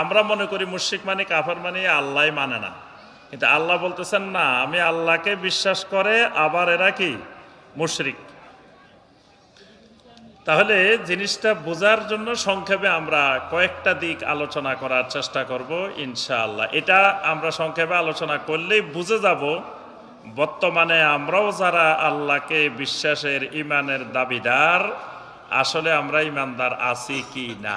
আমরা মনে করি মুশরিক মানে কাফার মানে আল্লাহ মানে না। কিন্তু আল্লাহ বলতেছেন, না, আমি আল্লাহকে বিশ্বাস করে, আবার এরা কি? মুশরিক। তাহলে জিনিসটা বোঝার জন্য সংক্ষেপে আমরা কয়েকটা দিক আলোচনা করার চেষ্টা করব, ইনশাআল্লাহ। এটা আমরা সংক্ষেপে আলোচনা করলেই বুঝে যাব, বর্তমানে আমরাও যারা আল্লাহকে বিশ্বাসের ইমানের দাবিদার, আসলে আমরা ইমানদার আছি কি না।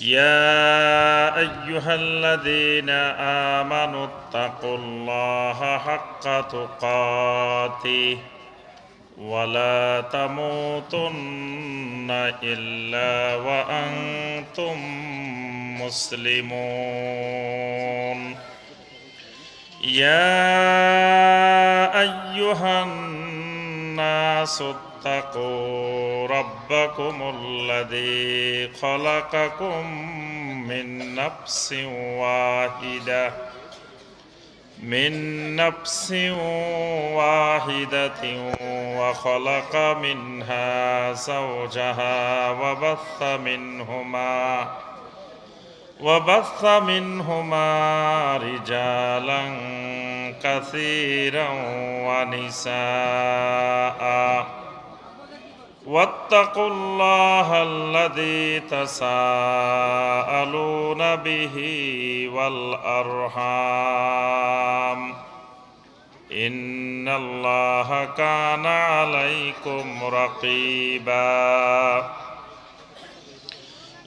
يا ايها الذين امنوا اتقوا الله حق تقاته ولا تموتن الا وانتم مسلمون يا ايها الناس اتقوا ربكم الذي خلقكم من نفس واحدة. من نفس واحدة وخلق منها زوجها وبث منهما وبث منهما رجالا كثيرا ونساء. واتقوا الله الذي تساءلون به والأرحام. إن الله كان عليكم رقيبا.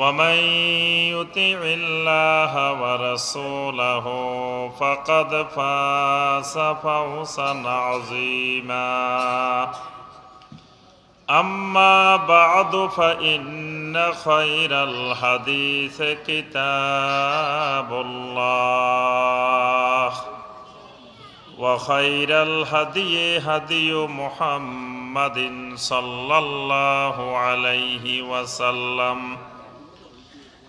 ومن يطع الله ورسوله فقد فاز فوزا عظيما. اما بعد فان خير الحديث كتاب الله. وخير الهدي هدي محمد صلى الله عليه وسلم.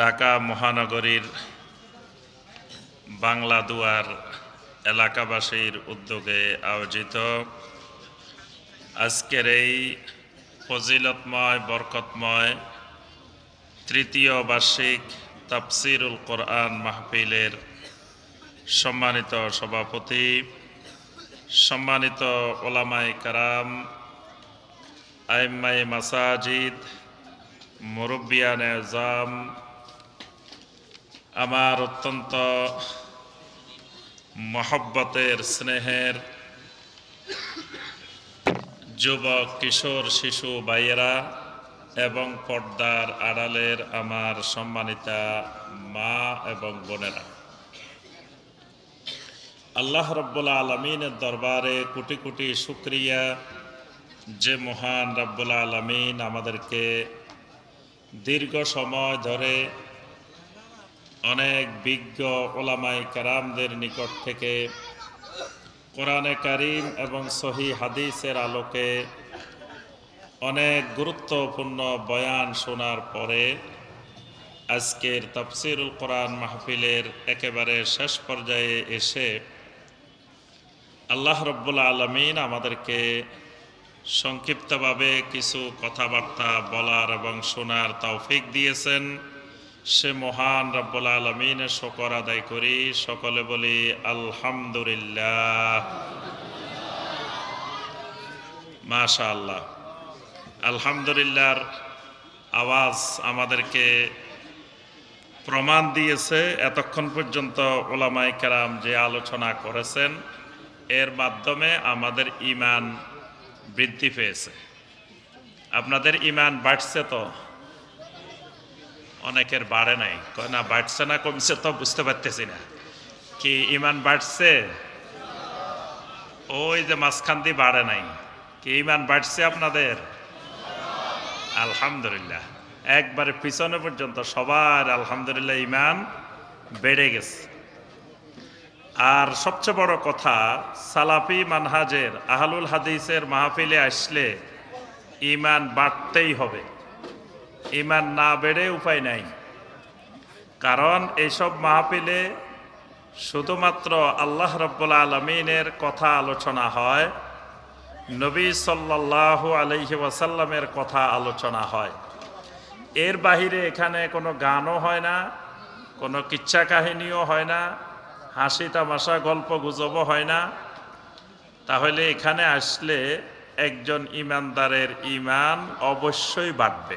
ঢাকা মহানগরীর বাংলা দুয়ার এলাকাবাসীর উদ্যোগে আয়োজিত আজকের এই ফজিলতময়, বরকতময় তৃতীয় বার্ষিক তাফসিরুল কোরআন মাহফিলের সম্মানিত সভাপতি, সম্মানিত ওলামাই কারাম আইম্মাই মাসাজিদ, মুরব্বিয়ান এজাম আমার অত্যন্ত মহব্বতের স্নেহের যুবক, কিশোর, শিশু, ভাইয়েরা এবং পর্দার আড়ালের আমার সম্মানিতা মা এবং বোনেরা। আল্লাহ রব্বুল আলমিনের দরবারে কোটি কোটি শুক্রিয়া যে মহান রব্বুল আলমিন আমাদেরকে দীর্ঘ সময় ধরে অনেক বিজ্ঞ ওলামাই কারামদের নিকট থেকে কোরআনে কারিম এবং সহি হাদিসের আলোকে অনেক গুরুত্বপূর্ণ বয়ান শোনার পরে আজকের তাফসিরুল কোরআন মাহফিলের একেবারে শেষ পর্যায়ে এসে আল্লাহ রব্বুল আলমিন আমাদেরকে সংক্ষিপ্তভাবে কিছু কথাবার্তা বলার এবং শোনার তৌফিক দিয়েছেন। সে মহান রব্বুল আলমিনের শকর আদায় করি। সকলে বলি, আলহামদুলিল্লাহ। মাশা আল্লাহ আলহামদুলিল্লাহর আওয়াজ আমাদেরকে প্রমাণ দিয়েছে। এতক্ষণ পর্যন্ত ওলামাই কেরাম যে আলোচনা করেছেন, এর মাধ্যমে আমাদের ইমান বৃদ্ধি পেয়েছে। আপনাদের ইমান বাড়ছে তো? অনেকের বাড়ে নাই। না, বাড়ছে না, কমছে তো বুঝতে পারতেছি না। কি ইমান বাড়ছে? ওই যে মাঝখান দিয়ে বাড়ে নাই। কি ইমান বাড়ছে আপনাদের? আলহামদুলিল্লাহ। একবারে পিছনে পর্যন্ত সবার আলহামদুলিল্লাহ ইমান বেড়ে গেছে। আর সবচেয়ে বড় কথা, সালাফি মানহাজের আহলুল হাদিসের মাহফিলে আসলে ইমান বাড়তেই হবে। ইমান না বেড়ে উপায় নাই। কারণ এইসব মাহফিলে শুধুমাত্র আল্লাহ রব্বুল আলমিনের কথা আলোচনা হয়, নবী সাল্লাহ আলহি ওয়াসাল্লামের কথা আলোচনা হয়। এর বাহিরে এখানে কোনো গানও হয় না, কোনো কিচ্ছা কাহিনীও হয় না, হাসি তামাশা গল্প গুজবও হয় না। তাহলে এখানে আসলে একজন ইমানদারের ইমান অবশ্যই বাড়বে।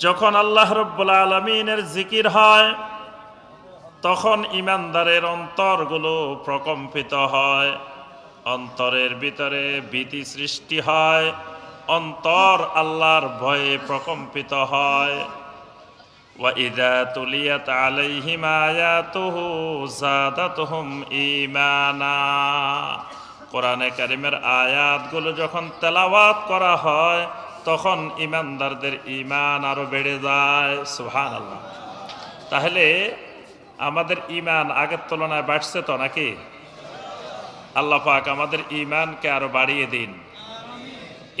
যখন আল্লাহ রব্বুল আলমিনের জিকির হয় তখন ইমানদারের অন্তরগুলো প্রকম্পিত হয় অন্তরের ভিতরে ভীতি সৃষ্টি হয় অন্তর আল্লাহর ভয়ে প্রকম্পিত হয় وَإِذَا تُلِيَتْ عَلَيْهِمْ آيَاتُهُ زَادَتْهُمْ ঈমানা কোরআনে কারিমের আয়াতগুলো যখন তেলাওয়াত করা হয় তখন ইমানদারদের ইমান আরও বেড়ে যায় সুহান আল্লাহ তাহলে আমাদের ইমান আগের তুলনায় বাড়ছে তো নাকি? আল্লাহ পাক আমাদের ইমানকে আরও বাড়িয়ে দিন।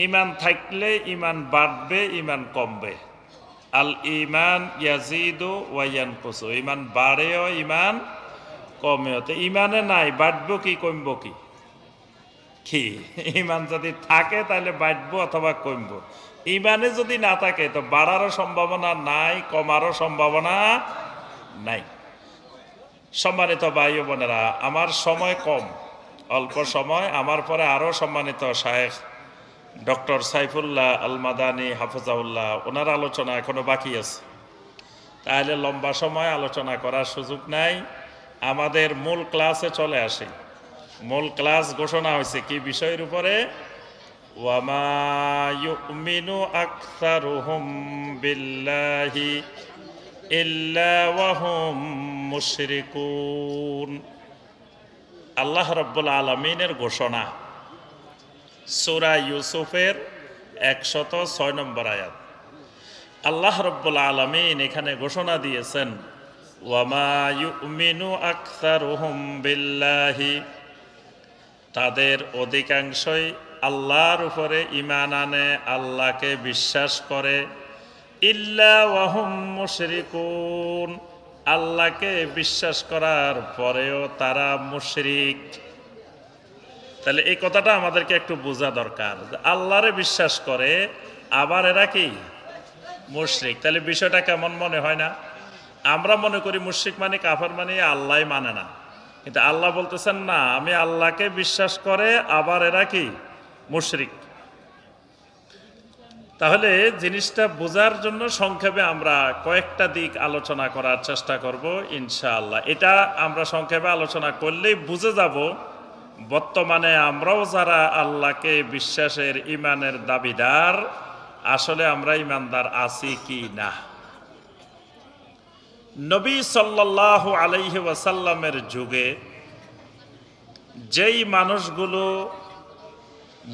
ইমান থাকলে ইমান বাড়বে ইমান কমবে। আল ইমান ইয়াজিদু ওয়াইয়ান কুসু ইমান বাড়েও ইমান কমেও। তো ইমানে নাই, বাড়বো কি, কমবো কি? কি? ইমান যদি থাকে তাহলে বাড়বো অথবা কমবো? ইমানে যদি না থাকে তো বাড়ারও সম্ভাবনা নাই, কমারও সম্ভাবনা নাই। সম্মানিত ভাই বোনেরা, আমার সময় কম, অল্প সময়। আমার পরে আরও সম্মানিত শায়েখ ডক্টর সাইফুল্লাহ আল মাদানী হাফিজাউল্লাহ ওনার আলোচনা এখনও বাকি আছে। তাহলে লম্বা সময় আলোচনা করার সুযোগ নাই। আমাদের মূল ক্লাসে চলে আসি। মূল ক্লাস ঘোষণা হয়েছে। কি বিষয়ের উপরে? ওয়ামা ইউমিনু আকসারুহুম বিল্লাহি ইল্লা ওয়াহুম মুশরিকুন। আল্লাহ রব্বুল আলমিনের ঘোষণা। সুরা ইউসুফের একশত ছয় নম্বর আয়াত। আল্লাহ রব্বুল আলমিন এখানে ঘোষণা দিয়েছেন, ওয়ামা ইউমিনু আকসারুহুম বিল্লাহি তাদের অধিকাংশই আল্লাহর উপরে ইমান আনে, আল্লাহকে বিশ্বাস করে। ইল্লা আল্লাহকে বিশ্বাস করার পরেও তারা মুশরিক। তাহলে এই কথাটা আমাদেরকে একটু বোঝা দরকার আল্লাহরে বিশ্বাস করে, আবার এরা কি? মুশরিক। তাহলে বিষয়টা কেমন মনে হয় না? আমরা মনে করি মুশরিক মানে কাফার মানে আল্লাহ মানে না। কিন্তু আল্লাহ বলতেছেন, না, আমি আল্লাহকে বিশ্বাস করে, আবার এরা কি? মুশরিক। তাহলে জিনিসটা বোঝার জন্য সংক্ষেপে আমরা কয়েকটা দিক আলোচনা করার চেষ্টা করব, ইনশাআল্লাহ। এটা আমরা সংক্ষেপে আলোচনা করলেই বুঝে যাব, বর্তমানে আমরাও যারা আল্লাহকে বিশ্বাসের ইমানের দাবিদার, আসলে আমরা ইমানদার আছি কি না। নবী সাল্লাল্লাহু আলাইহি ওয়াসাল্লামের যুগে যেই মানুষগুলো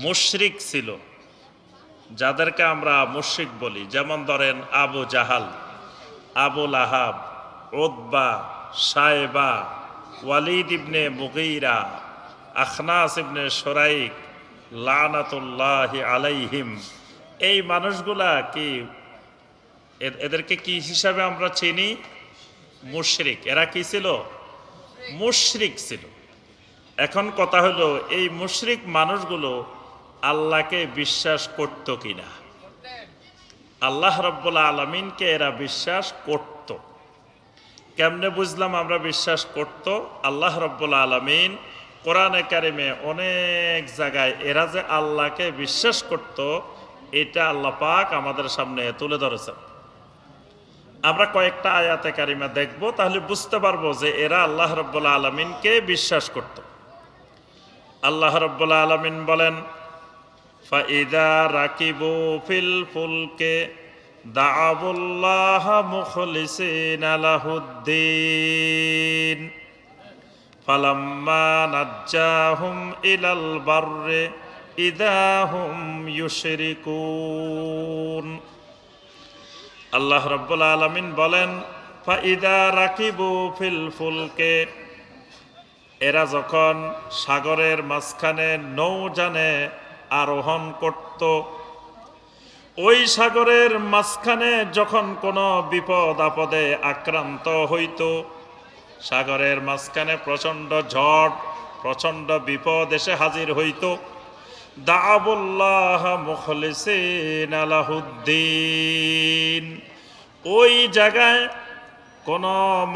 মুশরিক ছিল, যাদেরকে আমরা মুশরিক বলি, যেমন ধরেন আবু জাহাল আবুল আহাব ওদবা সাহেবা ওয়ালিদ ইবনে মুগিরা, আখনাস ইবনে সরাইক, লানাতুল্লাহ আলাইহিম, এই মানুষগুলা কি এদেরকে কি হিসাবে আমরা চিনি? মুশরিক। এরা কি ছিল? মুশরিক ছিল। এখন কথা হলো, এই মুশরিক মানুষগুলো আল্লাহকে বিশ্বাস করত কিনা? আল্লাহ রব্বুল্লা আলমিনকে এরা বিশ্বাস করত। কেমনে বুঝলাম আমরা বিশ্বাস করত? আল্লাহ রব্বুল্লা আলমিন কোরআনে কারিমে অনেক জায়গায় এরা যে আল্লাহকে বিশ্বাস করত, এটা আল্লাহ পাক আমাদের সামনে তুলে ধরেছেন। আমরা কয়েকটা আয়াতে কারিমা দেখব, তাহলে বুঝতে পারব যে এরা আল্লাহ রব্বুল্লা আলমিনকে বিশ্বাস করত। আল্লাহ রব্বুল্লা আলমিন বলেন, ফাইদা ফালাম্মা ইলাল বাররে আল্লাহ রব্বুল আলমিন বলেন রাকিবু ফিল ফুলকে, এরা যখন সাগরের মাঝখানে নৌজানে আরোহণ করত, ওই সাগরের মাঝখানে যখন কোনো বিপদ আপদে আক্রান্ত হইত, সাগরের মাঝখানে প্রচণ্ড ঝড়, প্রচণ্ড বিপদ এসে হাজির হইত। দাবুল্লাহ মুখলিসিন আলাহুদ্দিন। ওই জায়গায় কোন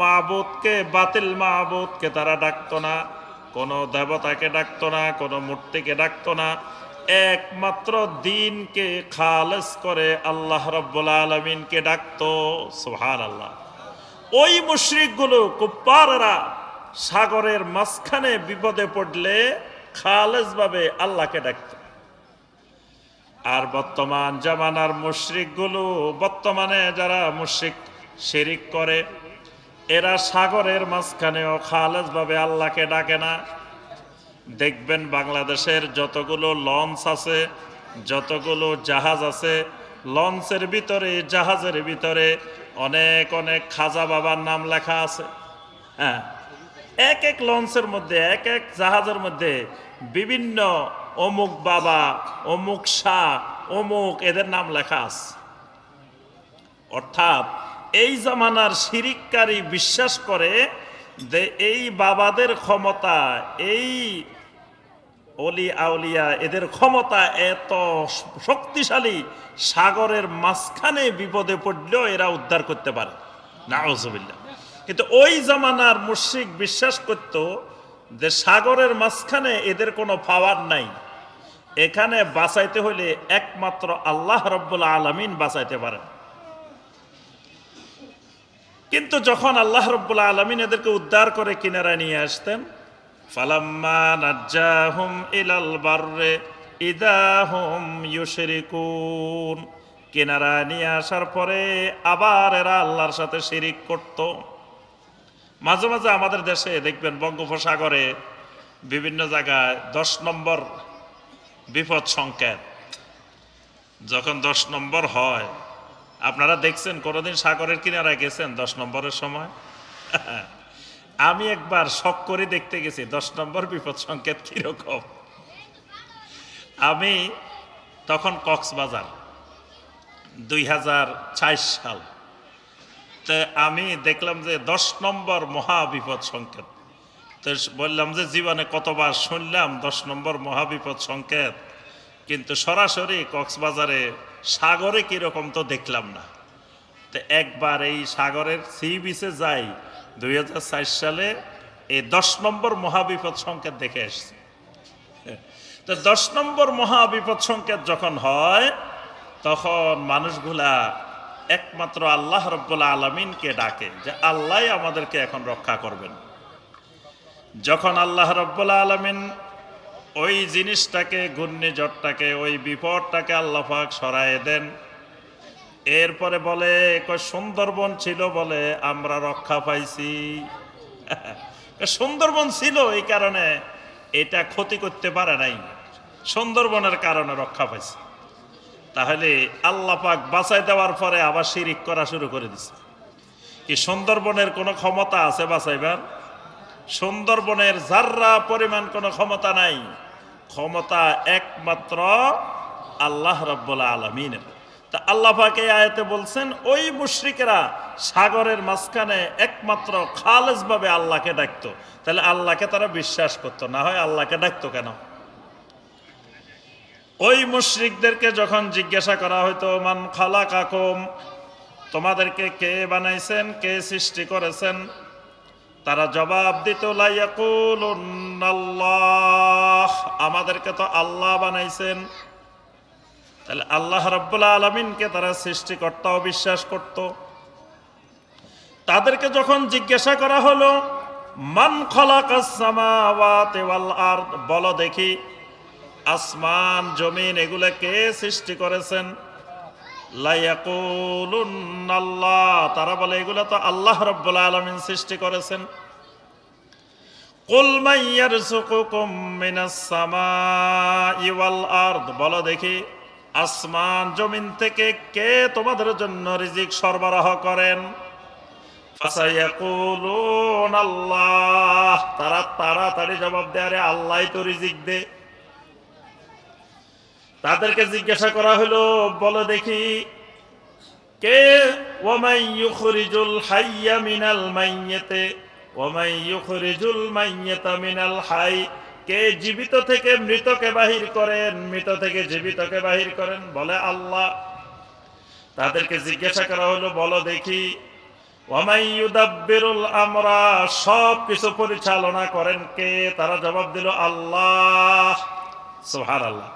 মাবুদকে, বাতিল মাবুদকে তারা ডাকতো না, কোন দেবতাকে ডাকতো না, কোন মূর্তিকে ডাকতো না। একমাত্র দিনকে খালেস করে আল্লাহ রব্বুল আলমিনকে ডাকতো সুহান আল্লাহ ওই মুশরিকগুলো কুপ্পাররা সাগরের মাঝখানে বিপদে পড়লে খালেস ভাবে আল্লাহকে ডাকত। আর বর্তমান জামানার মুশরিকগুলো, বর্তমানে যারা মুশরিক শিরিক করে, এরা সাগরের মাঝখানেও খালেজ ভাবে আল্লাহকে ডাকে না। দেখবেন বাংলাদেশের যতগুলো লঞ্চ আছে, যতগুলো জাহাজ আছে, লঞ্চের ভিতরে, জাহাজের ভিতরে অনেক অনেক খাজা বাবার নাম লেখা আছে। হ্যাঁ এক এক লঞ্চের মধ্যে, এক এক জাহাজের মধ্যে বিভিন্ন অমুক বাবা, অমুক শাহ, অমুক এদের নাম লেখা আছে। অর্থাৎ এই জামানার শিরিককারী বিশ্বাস করে যে এই বাবাদের ক্ষমতা, এই অলি আউলিয়া এদের ক্ষমতা এত শক্তিশালী, সাগরের মাঝখানে বিপদে পড়লেও এরা উদ্ধার করতে পারে। নাউজুবিল্লাহ। কিন্তু ওই জামানার মুশরিক বিশ্বাস করত যে সাগরের মাঝখানে এদের কোনো পাওয়ার নাই। এখানে বাঁচাইতে হলে একমাত্র আল্লাহ রব্বুল আলমিন বাঁচাইতে পারেন। কিন্তু যখন আল্লাহ রব্বুল আলমিন এদেরকে উদ্ধার করে কিনারায় নিয়ে আসতেন, ফালাম্মা নাজ্জাহুম নিয়ে আসার পরে আবার এরা আল্লাহর সাথে শিরিক করত। মাঝে মাঝে আমাদের দেশে দেখবেন বঙ্গোপসাগরে বিভিন্ন জায়গায় দশ নম্বর বিপদ সংকেত। যখন দশ নম্বর হয়, আপনারা দেখছেন কোনোদিন সাগরের কিনারায় গেছেন দশ নম্বরের সময়? আমি একবার শখ করে দেখতে গেছি দশ নম্বর বিপদ সংকেত কীরকম। আমি তখন কক্সবাজার, দুই হাজার সাল। তো আমি দেখলাম যে দশ নম্বর মহাবিপদ সংকেত। তো বললাম যে জীবনে কতবার শুনলাম দশ নম্বর মহাবিপদ সংকেত, কিন্তু সরাসরি কক্সবাজারে সাগরে কীরকম তো দেখলাম না। তো একবার এই সাগরের সি বিচে যাই, দুই হাজার চার সালে এই দশ নম্বর মহাবিপদ সংকেত দেখে এসছি। তো দশ নম্বর মহাবিপদ সংকেত যখন হয়, তখন মানুষগুলা একমাত্র আল্লাহ রব্বুল্লা আলমিনকে ডাকে যে আল্লাহ আমাদেরকে এখন রক্ষা করবেন। যখন আল্লাহ রব্বুল্লা আলমিন ওই জিনিসটাকে, ঘূর্ণিঝড়টাকে, ওই বিপদটাকে আল্লাহ পাক সরায় দেন, এরপরে বলে সুন্দরবন ছিল বলে আমরা রক্ষা পাইছি। সুন্দরবন ছিল এই কারণে, এটা ক্ষতি করতে পারে নাই। সুন্দরবনের কারণে রক্ষা পাইছে। তাহলে আল্লাহ পাক বাঁচাই দেওয়ার পরে আবার শিরিক করা শুরু করে দিছে। কি সুন্দরবনের কোনো ক্ষমতা আছে বাঁচাইবার? সুন্দরবনের যার্রা পরিমাণ কোনো ক্ষমতা নাই, ক্ষমতা একমাত্র আল্লাহ রব্বুল্লা আলমিনের। তা আল্লাহ পাক বলছেন, ওই মুশ্রিকেরা সাগরের মাঝখানে একমাত্র খালেজ ভাবে আল্লাহকে ডাকতো। তাহলে আল্লাহকে তারা বিশ্বাস করতো, না হয় আল্লাহকে ডাকতো কেন? ওই মুশ্রিকদেরকে যখন জিজ্ঞাসা করা হয়তো মান খালা কাকুম তোমাদেরকে কে বানাইছেন? কে সৃষ্টি করেছেন? তারা জবাব দিত আল্লাহ আমাদেরকে তো আল্লাহ বানাইছেন। তাহলে আল্লাহ রব্বুল্লা আলমিনকে তারা সৃষ্টিকর্তাও বিশ্বাস করত। তাদেরকে যখন জিজ্ঞাসা করা হলো, মান আরদ? বলো দেখি। আসমান, জমিন, এগুলো কে সৃষ্টি করেছেন? আল্লাহ তারা বলে, এগুলো তো আল্লাহ রব্বুল আলমিন সৃষ্টি করেছেন। বলো দেখি, আসমান, জমিন থেকে কে তোমাদের জন্য রিজিক সরবরাহ করেন? আল্লাহ তারা তাড়াতাড়ি জবাব দেয়, আরে আল্লাহ তো রিজিক দে। তাদেরকে জিজ্ঞাসা করা হলো, বলো দেখি, কে? ওমাই ইউখরিজুল হাইয়া মিনাল মাইয়াতে ওমাই ইউখরিজুল মাইয়াতা মিনাল হাই, কে জীবিত থেকে মৃতকে বাহির করেন, মৃত থেকে জীবিতকে বাহির করেন, বলে আল্লাহ। তাদেরকে জিজ্ঞাসা করা হলো, বলো দেখি আমরা, সব কিছু পরিচালনা করেন কে? তারা জবাব দিল, আল্লাহ। সুবহানাল্লাহ।